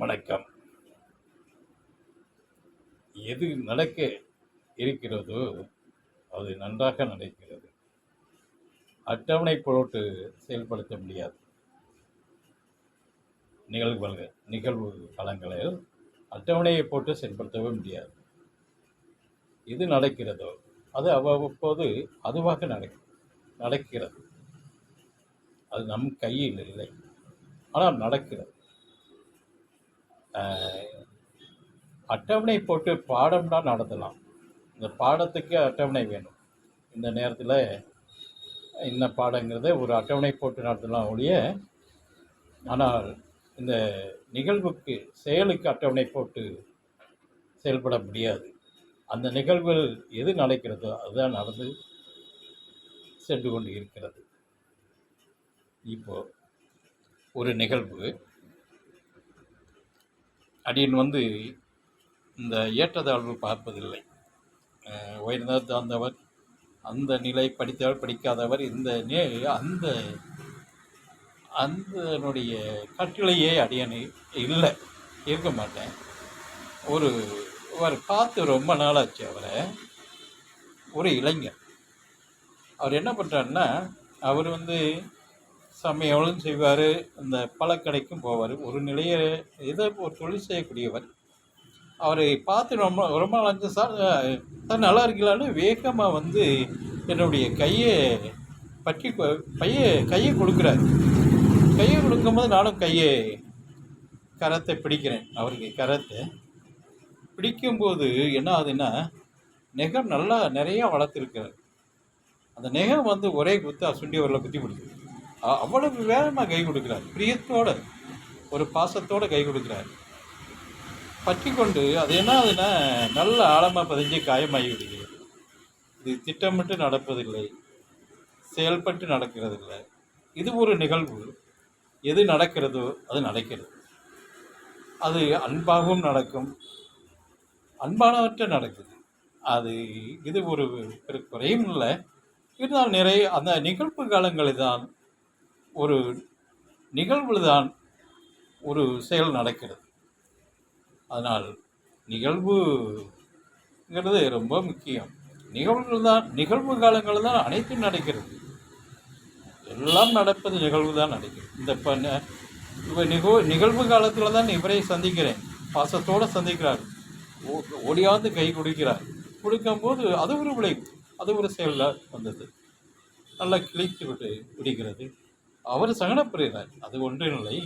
வணக்கம். எது நடக்க இருக்கிறதோ அது நன்றாக நடக்கிறது. அட்டவணை போட்டு செயல்படுத்த முடியாது. நிகழ்வுகள் நிகழ்வு காலங்களில் அட்டவணையை போட்டு செயல்படுத்தவே முடியாது. எது நடக்கிறதோ அது அவ்வப்போது அதுவாக நடக்க நடக்கிறது. அது நம் கையில் இல்லை. ஆனால் நடக்கிறது. அட்டவணை போட்டு பாடம்னா நடத்தலாம். இந்த பாடத்துக்கு அட்டவணை வேணும். இந்த நேரத்தில் இந்த பாடங்கிறத ஒரு அட்டவணை போட்டு நடத்தலாம் ஒழிய ஆனால் இந்த நிகழ்வுக்கு செயலுக்கு அட்டவணை போட்டு செயல்பட முடியாது. அந்த நிகழ்வுகள் எது நடக்கிறதோ அதுதான் நடந்து சென்று கொண்டு இருக்கிறது. இப்போ ஒரு நிகழ்வு அடியன் வந்து இந்த ஏற்றத்தாழ்வு பார்ப்பதில்லை. அஹ் தாழ்ந்தவர் அந்த நிலை படித்தவர் படிக்காதவர் இந்த நே அந்த அந்தனுடைய கட்டளையே அடியனை இல்லை. இருக்க மாட்டேன். ஒரு அவர் பார்த்து ரொம்ப நாளாச்சு அவரை. ஒரு இளைஞர். அவர் என்ன பண்ணுறாருன்னா அவர் வந்து சமையலும் செய்வார்? இந்த பழக்கடைக்கும் போவார். ஒரு நிலைய ஏதோ ஒரு தொழில் செய்யக்கூடியவர். அவரை பார்த்து ரொம்ப ரொம்ப நாள் சார் சார் நல்லா இருக்கலான்னு வேகமாக வந்து என்னுடைய கையை பற்றி கொ- பைய கையை கொடுக்குறாரு. கையை கொடுக்கும்போது நானும் கையை கரத்தை பிடிக்கிறேன். அவருக்கு கரத்தை பிடிக்கும்போது என்ன ஆகுதுன்னா நெகம் நல்லா நிறையா வளர்த்துருக்காரு அந்த நெகம் வந்து ஒரே குத்து அசுண்டி அவரில் குத்தி பிடிக்குது அவ்வளவு வேகமாக கை கொடுக்குறாரு. பிரியத்தோட ஒரு பாசத்தோட கை கொடுக்குறாரு. பற்றி கொண்டு அது என்ன ஆகுதுன்னா நல்ல ஆழமாக பதிஞ்சு காயமாகி விடுகிறது இது திட்டமிட்டு நடப்பதில்லை. செயல்பட்டு நடக்கிறதில்லை. இது ஒரு நிகழ்வு. எது நடக்கிறதோ அது நடக்கிறது. அது அன்பாகவும் நடக்கும். அன்பானவற்ற நடக்குது. அது இது ஒரு குறையும் இல்லை. இருந்தால் நிறைய அந்த நிகழ்வு காலங்களில் தான் ஒரு நிகழ்வில் தான் ஒரு செயல் நடக்கிறது. அதனால் நிகழ்வுங்கிறது ரொம்ப முக்கியம். நிகழ்வுகள் தான் நிகழ்வு காலங்களில் தான் அனைத்தும் நடக்கிறது. எல்லாம் நடப்பது நிகழ்வு தான் நடக்கிறது. இந்த இப்போ இப்போ நிகழ்வு நிகழ்வு காலத்தில் தான் இவரை சந்திக்கிறேன். பாசத்தோடு சந்திக்கிறார். ஓ- ஓடியாந்து கை கொடுக்கிறார். கொடுக்கும்போது அது ஒரு விளைவு. அது ஒரு செயலில் வந்தது. நல்லா கிழித்து விட்டு விடுகிறது. அவர் சங்கடப்படுகிறார் அது ஒன்றும் இல்லை